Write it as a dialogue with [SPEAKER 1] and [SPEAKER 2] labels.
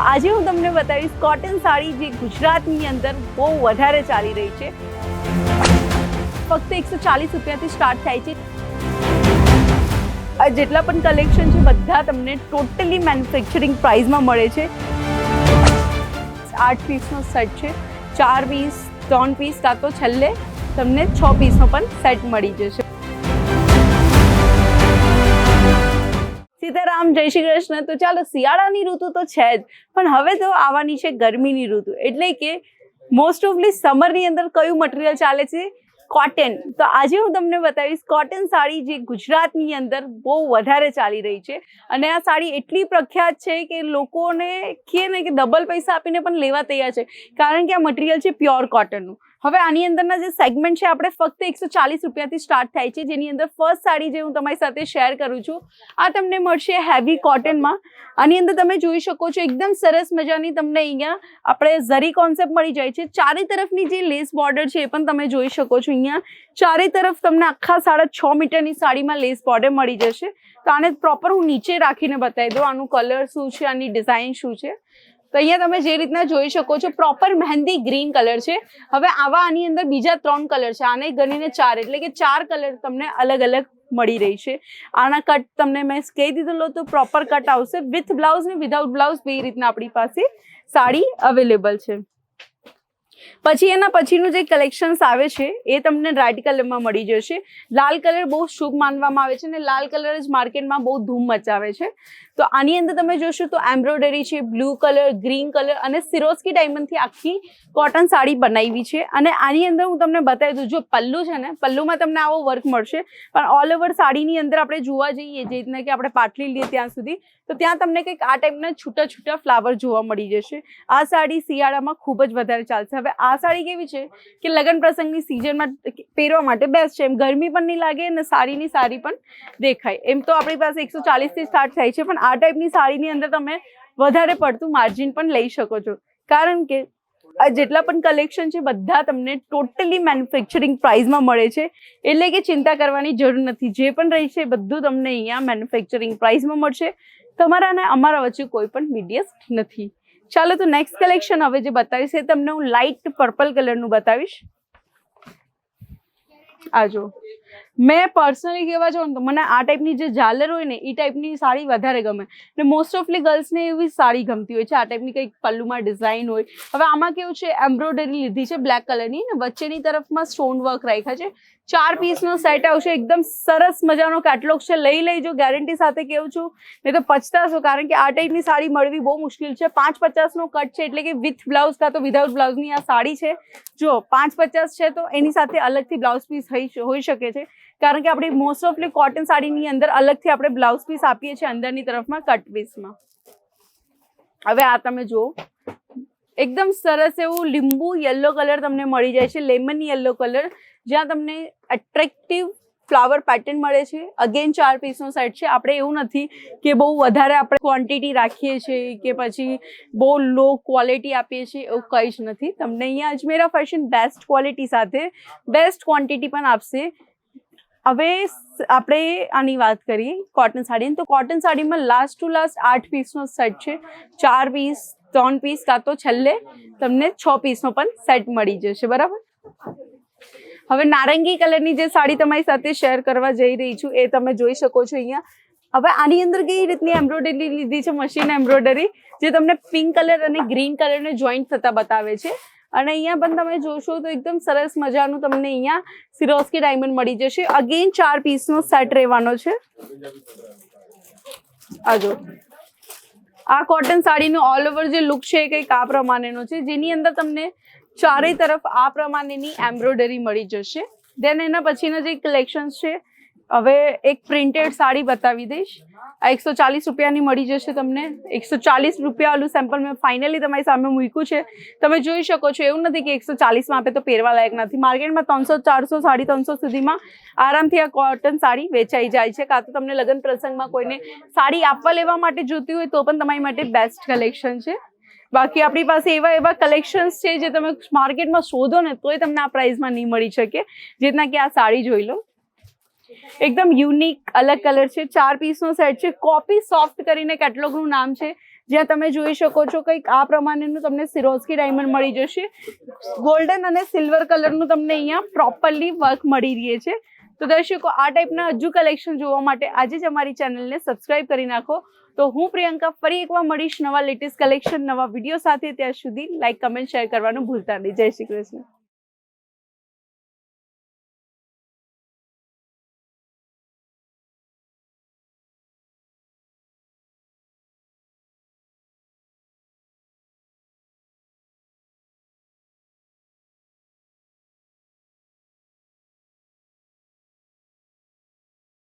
[SPEAKER 1] આજે હું તમને બતાવીશ કોટન સાડી જે ગુજરાતની અંદર બહુ વધારે ચાલી રહી છે. ફક્ત એકસો ચાલીસ રૂપિયાથી સ્ટાર્ટ થાય છે. જેટલા પણ કલેક્શન છે, બધા તમને ટોટલી મેન્યુફેક્ચરિંગ પ્રાઇઝમાં મળે છે. આઠ પીસનો સેટ છે, ચાર પીસ ત્રણ પીસ કાં તો છેલ્લે તમને છ પીસનો પણ સેટ મળી જશે. સીતારામ, જય શ્રી કૃષ્ણ. તો ચાલો, શિયાળાની ઋતુ તો છે જ, પણ હવે તો આવવાની છે ગરમીની ઋતુ. એટલે કે મોસ્ટ ઓફલી સમરની અંદર કયું મટીરિયલ ચાલે છે? કોટન તો આજે હું તમને બતાવીશ કોટન સાડી જે ગુજરાતની અંદર બહુ વધારે ચાલી રહી છે. અને આ સાડી એટલી પ્રખ્યાત છે કે લોકોને કહે ને કે ડબલ પૈસા આપીને પણ લેવા તૈયાર છે. કારણ કે આ મટીરિયલ છે પ્યોર કોટનનું હવે આની અંદરના જે સેગમેન્ટ છે, આપણે ફક્ત એકસો ચાલીસ રૂપિયાથી સ્ટાર્ટ થાય છે. જેની અંદર ફર્સ્ટ સાડી જે હું તમારી સાથે શેર કરું છું, આ તમને મળશે હેવી કોટનમાં આની અંદર તમે જોઈ શકો છો, એકદમ સરસ મજાની તમને અહીંયા આપણે ઝરી કોન્સેપ્ટ મળી જાય છે. ચારે તરફની જે લેસ બોર્ડર છે, એ પણ તમે જોઈ શકો છો અહીંયા. ચારે તરફ તમને આખા સાડા છ મીટરની સાડીમાં લેસ બોર્ડર મળી જશે. તો આને પ્રોપર હું નીચે રાખીને બતાવી દઉં, આનું કલર શું છે, આની ડિઝાઇન શું છે. તો અહીંયા તમે જે રીતના જોઈ શકો છો પ્રોપર મહેંદી ગ્રીન કલર છે. હવે આવા આની અંદર બીજા ત્રણ કલર છે. આને ગણીને ચાર, એટલે કે ચાર કલર તમને અલગ અલગ મળી રહી છે. આના કટ તમને મેં કહી દીધેલો તો પ્રોપર કટ આવશે વિથ બ્લાઉઝ ને વિધાઉટ બ્લાઉઝ બે રીતના આપણી પાસે સાડી અવેલેબલ છે. પછી એના પછીનું જે કલેક્શન્સ આવે છે, એ તમને રેડ કલરમાં મળી જશે. લાલ કલર બહુ શુભ માનવામાં આવે છે અને લાલ કલર જ માર્કેટમાં બહુ ધૂમ મચાવે છે. તો આની અંદર તમે જોશો તો એમ્બ્રોઇડરી છે, બ્લુ કલર, ગ્રીન કલર અને સિરોસ્કી ડાયમંડથી આખી કોટન સાડી બનાવી છે. અને આની અંદર હું તમને બતાવી દઉં, જો પલ્લુ છે ને, પલ્લુમાં તમને આવો વર્ક મળશે. પણ ઓલ ઓવર સાડીની અંદર આપણે જોવા જઈએ જે રીતના કે આપણે પાટલી લઈએ ત્યાં સુધી, તો ત્યાં તમને કંઈક આ ટાઈપના છૂટા છૂટા ફ્લાવર જોવા મળી જશે. આ સાડી શિયાળામાં ખૂબ જ વધારે ચાલશે. હવે આ સાડી કેવી છે કે લગ્ન પ્રસંગની સિઝનમાં પહેરવા માટે બેસ્ટ છે. એમ ગરમી પણ નહીં લાગે અને સાડીની સાડી પણ દેખાય. એમ તો આપણી પાસે એકસો ચાલીસથી સ્ટાર્ટ થાય છે, પણ આ ટાઈપની સાડીની અંદર તમે વધારે પડતું માર્જિન પણ લઈ શકો છો. કારણ કે, આ જેટલા પણ કલેક્શન છે, બધા તમને ટોટલી મેન્યુફેક્ચરિંગ પ્રાઇસમાં મળે છે. એટલે કે ચિંતા કરવાની જરૂર નથી. જે પણ રહી છે, બધું તમને અહીંયા મેન્યુફેક્ચરિંગ પ્રાઇસમાં મળશે. તમારા અને અમારા વચ્ચે કોઈ પણ મીડિયસ નથી. ચાલો તો નેક્સ્ટ કલેક્શન હવે જે બતાવીશ, એ તમને હું લાઇટ પર્પલ કલરનું બતાવીશ. આ જો મેં પર્સનલી કહેવા જાઉં તો મને આ ટાઈપની જે ઝાલર હોય ને એ ટાઈપની સાડી વધારે ગમે. ને મોસ્ટ ઓફલી ગર્લ્સને એવી સાડી ગમતી હોય છે, આ ટાઈપની કંઈક પલ્લુમાં ડિઝાઇન હોય. હવે આમાં કેવું છે એમ્બ્રોઇડરી લીધી છે બ્લેક કલરની ને વચ્ચેની તરફમાં સ્ટોન વર્ક રાખ્યા છે. ચાર પીસનો સેટ આવશે, એકદમ સરસ મજાનો કેટલોગ છે, લઈ લેજો ગેરંટી સાથે કેવું છું. નહીં તો પચતાશો કારણ કે આ ટાઈપની સાડી મળવી બહુ મુશ્કેલ છે. પાંચ પચાસનો કટ છે, એટલે કે વિથ બ્લાઉઝ કાં તો વિધાઉટ બ્લાઉઝની આ સાડી છે. જો, પાંચ પચાસ છે તો એની સાથે અલગથી બ્લાઉઝ પીસ હોઈ શકે છે. કારણ કે આપણી મોસ્ટ ઓફલી કોટન સાડીની અંદર અલગથી આપણે બ્લાઉઝ પીસ આપીએ છીએ અંદરની તરફમાં કટ પીસમાં હવે આ તમે જુઓ. એકદમ સરસ એવું લીંબુ યલો કલર તમને મળી જાય છે લેમન યલો કલર જ્યાં તમને એટ્રેક્ટિવ ફ્લાવર પેટર્ન મળે છે. અગેન ચાર પીસનો સેટ છે. આપણે એવું નથી કે બહુ વધારે આપણે ક્વોન્ટિટી રાખીએ છીએ કે પછી બહુ લો ક્વોલિટી આપીએ છીએ, એવું કંઈ જ નથી. તમને અહીંયા અજમેરા ફેશન બેસ્ટ ક્વોલિટી સાથે બેસ્ટ ક્વોન્ટિટી પણ આપશે. હવે આપણે આની વાત કરીએ કોટન સાડીની. તો કોટન સાડીમાં લાસ્ટ ટુ લાસ્ટ આઠ પીસનો સેટ છે. ચાર પીસ ત્રણ પીસ કાં તો છેલ્લે તમને છ પીસનો પણ સેટ મળી જશે. બરાબર? હવે નારંગી કલરની જે સાડી તમારી સાથે શેર કરવા જઈ રહી છું, એ તમે જોઈ શકો છો અહીંયા. હવે આની અંદર કઈ રીતની એમ્બ્રોઇડરી લીધી છે? મશીન એમ્બ્રોઇડરી જે તમને પિંક કલર અને ગ્રીન કલરને જોઈન્ટ થતા બતાવે છે. અને અહીંયા પણ તમે જોશો તો એકદમ સરસ મજાનું તમને અહીંયા સિરોસ્કી ડાયમંડ મળી જશે. અગેન ચાર પીસનો સેટ રહેવાનો છે. આજો આ કોટન સાડીનો ઓલ ઓવર જે લુક છે એ કંઈક આ પ્રમાણેનો છે. જેની અંદર તમને ચારે તરફ આ પ્રમાણેની એમ્બ્રોઇડરી મળી જશે. દેન એના પછીના જે કલેક્શન્સ છે, હવે એક પ્રિન્ટેડ સાડી બતાવી દઈશ. આ એકસો ચાલીસ રૂપિયાની મળી જશે તમને. એકસો ચાલીસ રૂપિયા વાળું સેમ્પલ મેં ફાઇનલી તમારી સામે મૂક્યું છે. તમે જોઈ શકો છો, એવું નથી કે એકસો ચાલીસમાં આપે તો પહેરવા લાયક નથી. માર્કેટમાં ત્રણસો, ચારસો, સાડી ત્રણસો સુધીમાં આરામથી આ કોટન સાડી વેચાઈ જાય છે. કાં તો તમને લગ્ન પ્રસંગમાં કોઈને સાડી આપવા લેવા માટે જોતી હોય તો પણ તમારી માટે બેસ્ટ કલેક્શન છે. બાકી આપણી પાસે એવા એવા કલેક્શન્સ છે જે તમે માર્કેટમાં શોધો ને તોય તમને આ પ્રાઇસમાં નહીં મળી શકે. જેટના કે આ સાડી જોઈ લો. એકદમ યુનિક અલગ કલર છે. ચાર પીસનો સેટ છે. કોપી સોફ્ટ કરીને કેટલોગનું નામ છે. જ્યાં તમે જોઈ શકો છો કંઈક આ પ્રમાણેનું તમને સિરોસ્કી ડાયમંડ મળી જશે. ગોલ્ડન અને સિલ્વર કલરનું તમને અહીંયા પ્રોપરલી વર્ક મળી રહે છે. તો દર્શકો, આ ટાઈપના હજુ કલેક્શન જોવા માટે આજે જ અમારી ચેનલને સબસ્ક્રાઇબ કરી નાખો. તો હું પ્રિયંકા ફરી એકવાર મળીશ નવા લેટેસ્ટ કલેક્શન નવા વીડિયો સાથે. ત્યાં સુધી લાઇક કમેન્ટ શેર કરવાનું ભૂલતા નહીં. જય શ્રી કૃષ્ણ.